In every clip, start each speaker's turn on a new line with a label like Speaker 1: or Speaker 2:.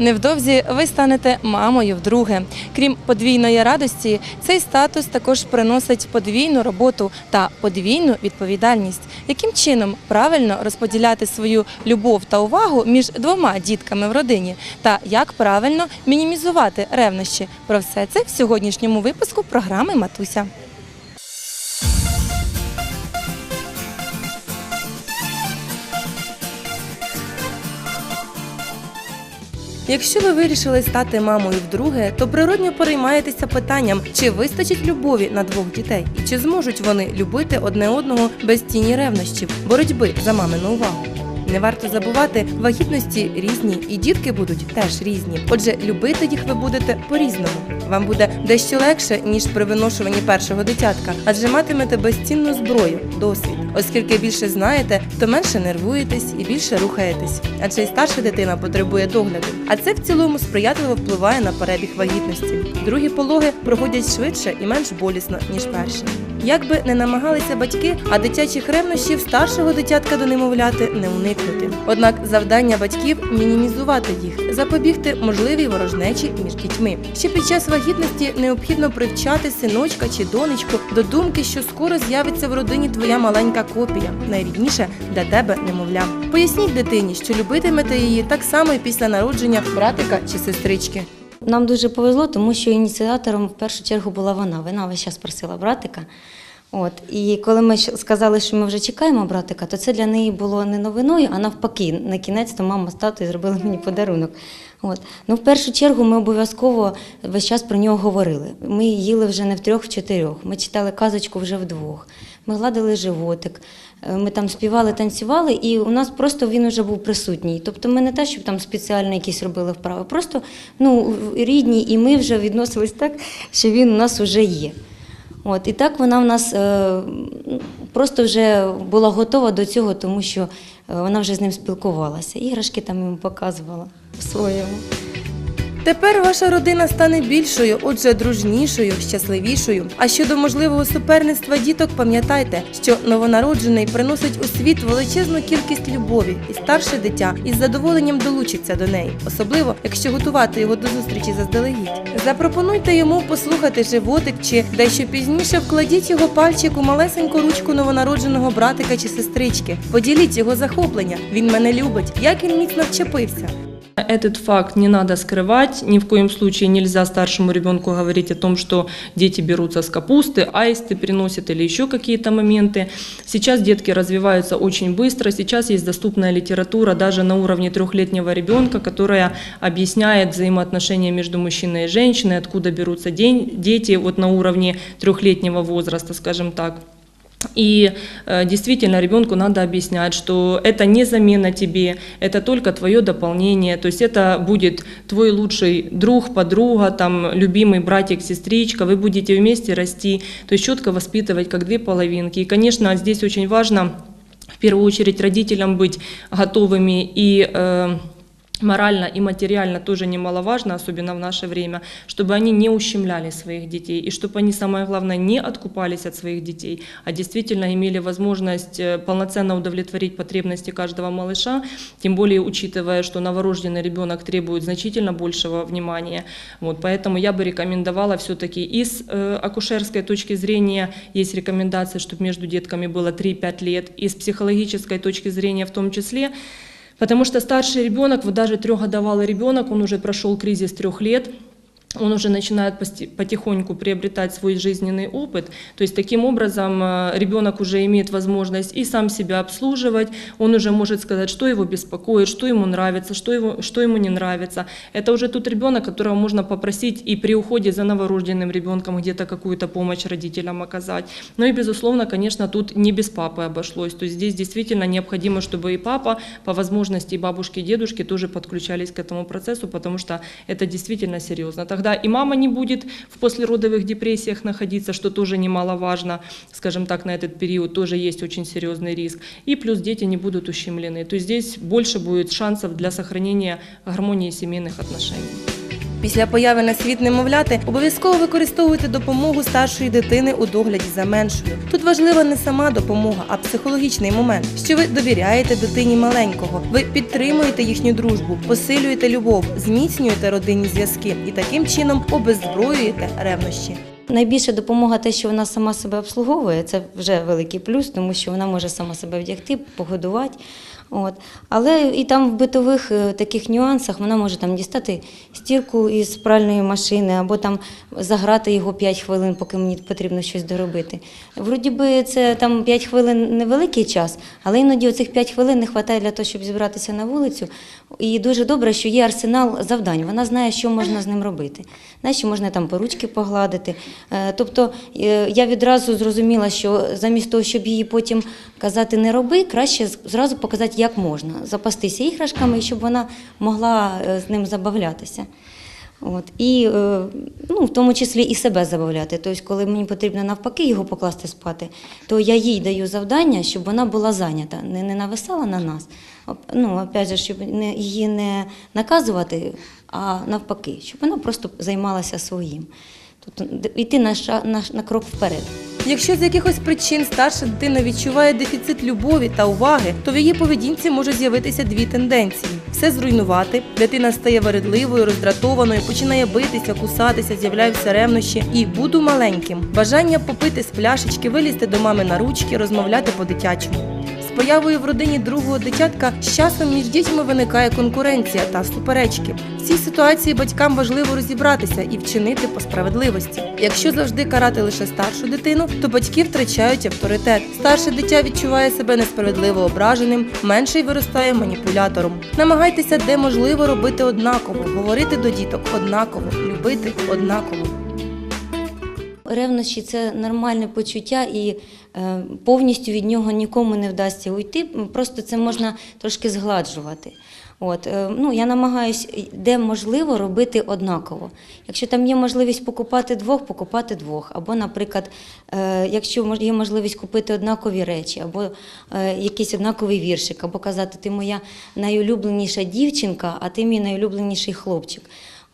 Speaker 1: Невдовзі ви станете мамою вдруге. Крім подвійної радості, цей статус також приносить подвійну роботу та подвійну відповідальність. Яким чином правильно розподіляти свою любов та увагу між двома дітками в родині, та як правильно мінімізувати ревнощі? Про все це в сьогоднішньому випуску програми Матуся. Якщо ви вирішили стати мамою вдруге, то природньо переймаєтеся питанням, чи вистачить любові на двох дітей, і чи зможуть вони любити одне одного без тіні ревнощів, боротьби за мамину увагу. Не варто забувати, вагітності різні, і дітки будуть теж різні. Отже, любити їх ви будете по-різному. Вам буде дещо легше ніж при виношуванні першого дитятка, адже матимете безцінну зброю, досвід. Оскільки більше знаєте, то менше нервуєтесь і більше рухаєтесь. Адже й старша дитина потребує догляду. А це в цілому сприятливо впливає на перебіг вагітності. Другі пологи проходять швидше і менш болісно ніж перші. Як би не намагалися батьки, а дитячих ревнощів старшого дитятка до немовляти не уникнути. Однак завдання батьків мінімізувати їх, запобігти можливій ворожнечі між дітьми. Ще під час вагітності необхідно привчати синочка чи донечку до думки, що скоро з'явиться в родині твоя маленька копія, найрідніше для тебе немовля. Поясніть дитині, що любитимете її так само і після народження братика чи сестрички.
Speaker 2: Нам дуже повезло, тому що ініціатором в першу чергу була вона. Вона весь час просила братика. От. І коли ми сказали, що ми вже чекаємо братика, то це для неї було не новиною, а навпаки, на кінець то мама з татою зробили мені подарунок. От. Ну, в першу чергу ми обов'язково весь час про нього говорили. Ми їли вже не в трьох, в чотирьох. Ми читали казочку вже вдвох. Ми гладили животик. Е, Ми там співали, танцювали, і у нас просто він вже був присутній. Тобто ми не те, щоб там спеціально якісь робили вправи, просто ну, рідні, і ми вже відносились так, що він у нас вже є. От, і так вона в нас е, просто вже була готова до цього, тому що е, вона вже з ним спілкувалася. Іграшки там йому показувала своєму.
Speaker 1: Тепер ваша родина стане більшою, отже, дружнішою, щасливішою. А щодо можливого суперництва діток, пам'ятайте, що новонароджений приносить у світ величезну кількість любові, і старше дитя із задоволенням долучиться до неї, особливо якщо готувати його до зустрічі заздалегідь. Запропонуйте йому послухати животик чи дещо пізніше вкладіть його пальчик у малесеньку ручку новонародженого братика чи сестрички. Поділіть його захоплення. Він мене любить. Як він міцно вчепився.
Speaker 3: Этот факт не надо скрывать. Ни в коем случае нельзя старшему ребенку говорить о том, что дети берутся с капусты, аисты приносят или еще какие-то моменты. Сейчас детки развиваются очень быстро. Сейчас есть доступная литература даже на уровне трехлетнего ребенка, которая объясняет взаимоотношения между мужчиной и женщиной, откуда берутся дети вот на уровне трехлетнего возраста, скажем так. И э, действительно ребенку надо объяснять, что это не замена тебе, это только твое дополнение, то есть это будет твой лучший друг, подруга, там, любимый братик, сестричка, вы будете вместе расти, то есть четко воспитывать как две половинки. И, конечно, здесь очень важно в первую очередь родителям быть готовыми и э, морально и материально тоже немаловажно, особенно в наше время, чтобы они не ущемляли своих детей, и чтобы они, самое главное, не откупались от своих детей, а действительно имели возможность э, полноценно удовлетворить потребности каждого малыша, тем более учитывая, что новорожденный ребенок требует значительно большего внимания. Вот, поэтому я бы рекомендовала все-таки и с э, акушерской точки зрения есть рекомендация, чтобы между детками было 3-5 лет, и с психологической точки зрения в том числе, Потому что старший ребенок, вот даже трехгодовалый ребенок, он уже прошел кризис трех лет, он уже начинает потихоньку приобретать свой жизненный опыт. То есть таким образом э, ребенок уже имеет возможность и сам себя обслуживать, он уже может сказать, что его беспокоит, что ему нравится, что, его, что ему не нравится. Это уже тот ребенок, которого можно попросить и при уходе за новорожденным ребенком где-то какую-то помощь родителям оказать. Ну и, безусловно, конечно, тут не без папы обошлось. То есть здесь действительно необходимо, чтобы и папа, по возможности и бабушки, и дедушки тоже подключались к этому процессу, потому что это действительно серьезно. Тогда и мама не будет в послеродовых депрессиях находиться, что тоже немаловажно, скажем так, на этот период тоже есть очень серьезный риск. И плюс дети не будут ущемлены. То есть здесь больше будет шансов для сохранения гармонии семейных отношений.
Speaker 1: Після появи на світ немовляти обов'язково використовуйте допомогу старшої дитини у догляді за меншою. Тут важлива не сама допомога, а психологічний момент, що ви довіряєте дитині маленького, ви підтримуєте їхню дружбу, посилюєте любов, зміцнюєте родинні зв'язки і таким чином обеззброюєте ревнощі.
Speaker 2: Найбільша допомога те, що вона сама себе обслуговує, це вже великий плюс, тому що вона може сама себе вдягти, погодувати. От. Але і там в битових е, таких нюансах вона може там дістати стірку із пральної машини або там заграти його 5 хвилин, поки мені потрібно щось доробити. Вроді би це там 5 хвилин невеликий час, але іноді оцих 5 хвилин не вистачає для того, щоб зібратися на вулицю. І дуже добре, що є арсенал завдань. Вона знає, що можна з ним робити. Знає, що можна там по ручки погладити. Е, Тобто е, я відразу зрозуміла, що замість того, щоб її потім казати не роби, краще зразу показати, як можна запастися іграшками, і щоб вона могла е, з ним забавлятися. От. І ну, в тому числі і себе забавляти. Тобто, коли мені потрібно навпаки його покласти спати, то я їй даю завдання, щоб вона була зайнята, не, не нависала на нас. Ну, опять же, щоб не, її не наказувати, а навпаки, щоб вона просто займалася своїм. Тобто йти на, ша- на, на крок вперед.
Speaker 1: Якщо з якихось причин старша дитина відчуває дефіцит любові та уваги, то в її поведінці може з'явитися дві тенденції: все зруйнувати, дитина стає вередливою, роздратованою, починає битися, кусатися, з'являються ревнощі і буду маленьким. Бажання попити з пляшечки, вилізти до мами на ручки, розмовляти по-дитячому. Появою в родині другого дитятка з часом між дітьми виникає конкуренція та суперечки. В цій ситуації батькам важливо розібратися і вчинити по справедливості. Якщо завжди карати лише старшу дитину, то батьки втрачають авторитет. Старше дитя відчуває себе несправедливо ображеним, менший виростає маніпулятором. Намагайтеся де можливо робити однаково, говорити до діток однаково, любити однаково.
Speaker 2: Ревнощі це нормальне почуття, і повністю від нього нікому не вдасться уйти. Просто це можна трошки згладжувати. От, е, ну, я намагаюся, де можливо, робити однаково. Якщо там є можливість покупати двох, покупати двох. Або, наприклад, е, якщо є можливість купити однакові речі, або е, якийсь однаковий віршик, або казати, ти моя найулюбленіша дівчинка, а ти мій найулюбленіший хлопчик.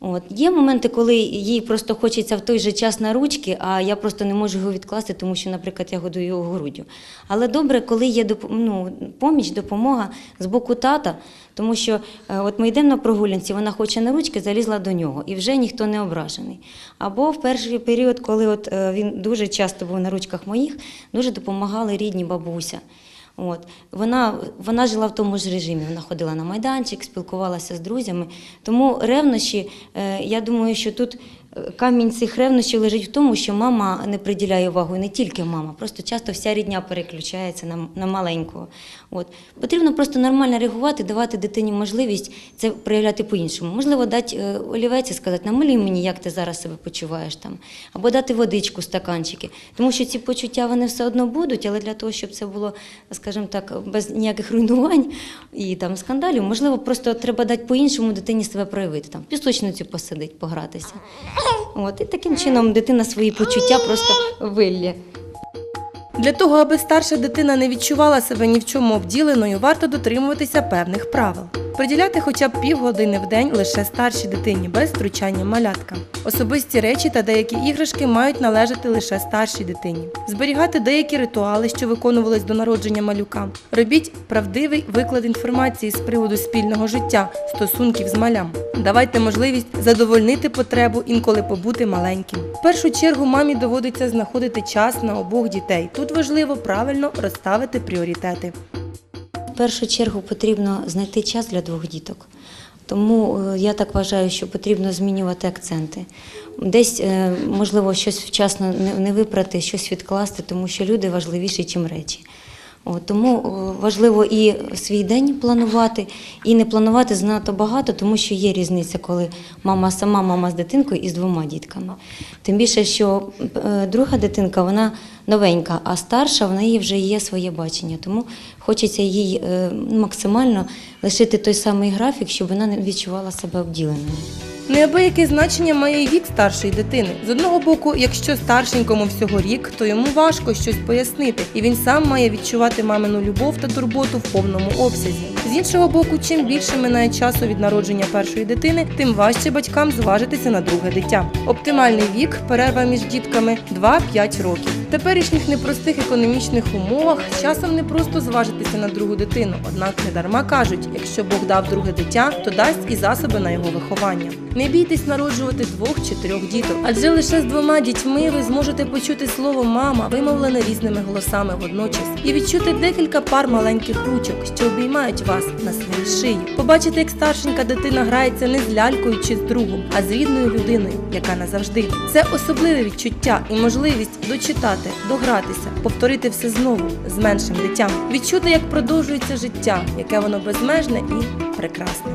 Speaker 2: От. Є моменти, коли їй просто хочеться в той же час на ручки, а я просто не можу його відкласти, тому що, наприклад, я годую його груддю. Але добре, коли є ну, поміч, допомога з боку тата, тому що е, от ми йдемо на прогулянці, вона хоче на ручки, залізла до нього, і вже ніхто не ображений. Або в перший період, коли от, е, він дуже часто був на ручках моїх, дуже допомагали рідні бабуся. От. Вона, вона жила в тому ж режимі. Вона ходила на майданчик, спілкувалася з друзями. Тому ревнощі, е, я думаю, що тут камінь цих ревнощів лежить в тому, що мама не приділяє увагу, не тільки мама, просто часто вся рідня переключається на, на маленького. От. Потрібно просто нормально реагувати, давати дитині можливість це проявляти по-іншому. Можливо, дати е, олівець і сказати, намалюй мені, як ти зараз себе почуваєш там, або дати водичку, стаканчики. Тому що ці почуття вони все одно будуть, але для того, щоб це було, скажімо так, без ніяких руйнувань і там скандалів, можливо, просто треба дати по-іншому дитині себе проявити. Там пісочницю посидить, погратися. От, і таким чином дитина свої почуття просто вилє.
Speaker 1: Для того, аби старша дитина не відчувала себе ні в чому обділеною, варто дотримуватися певних правил. Приділяти хоча б півгодини в день лише старшій дитині без втручання малятка. Особисті речі та деякі іграшки мають належати лише старшій дитині. Зберігати деякі ритуали, що виконувались до народження малюка. Робіть правдивий виклад інформації з приводу спільного життя, стосунків з малям. Давайте можливість задовольнити потребу інколи побути маленьким. В першу чергу мамі доводиться знаходити час на обох дітей. Тут важливо правильно розставити пріоритети.
Speaker 2: В першу чергу потрібно знайти час для двох діток. Тому е, я так вважаю, що потрібно змінювати акценти. Десь, е, можливо, щось вчасно не- випрати, щось відкласти, тому що люди важливіші, ніж речі. Тому е, важливо і свій день планувати, і не планувати занадто багато, тому що є різниця, коли мама сама, мама з дитинкою і з двома дітками. Тим більше, що друга дитинка вона новенька, а старша в неї вже є своє бачення. Тому хочеться їй е, максимально лишити той самий графік, щоб вона не відчувала себе обділеною.
Speaker 1: Неабияке значення має й вік старшої дитини. З одного боку, якщо старшенькому всього рік, то йому важко щось пояснити, і він сам має відчувати мамину любов та турботу в повному обсязі. З іншого боку, чим більше минає часу від народження першої дитини, тим важче батькам зважитися на друге дитя. Оптимальний вік перерва між дітками 2-5 років. В теперішніх непростих економічних умовах часом не просто зважитися на другу дитину, однак не дарма кажуть, якщо Бог дав друге дитя, то дасть і засоби на його виховання. Не бійтесь народжувати двох чи трьох діток, адже лише з двома дітьми ви зможете почути слово мама, вимовлене різними голосами водночас, і відчути декілька пар маленьких ручок, що обіймають вас на своїй шиї. Побачити, як старшенька дитина грається не з лялькою чи з другом, а з рідною людиною, яка назавжди. Це особливе відчуття і можливість дочитати, догратися, повторити все знову з меншим дитям, відчути, як продовжується життя, яке воно безмежне і прекрасне.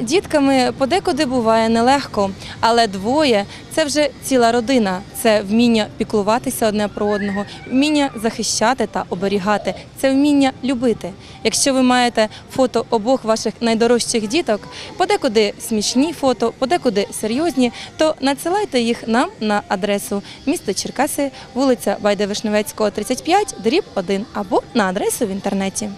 Speaker 1: Дітками подекуди буває нелегко, але двоє це вже ціла родина. Це вміння піклуватися одне про одного, вміння захищати та оберігати, це вміння любити. Якщо ви маєте фото обох ваших найдорожчих діток, подекуди смішні фото, подекуди серйозні, то надсилайте їх нам на адресу місто Черкаси, вулиця Байда Вишневецького, 35, дріб 1 або на адресу в інтернеті.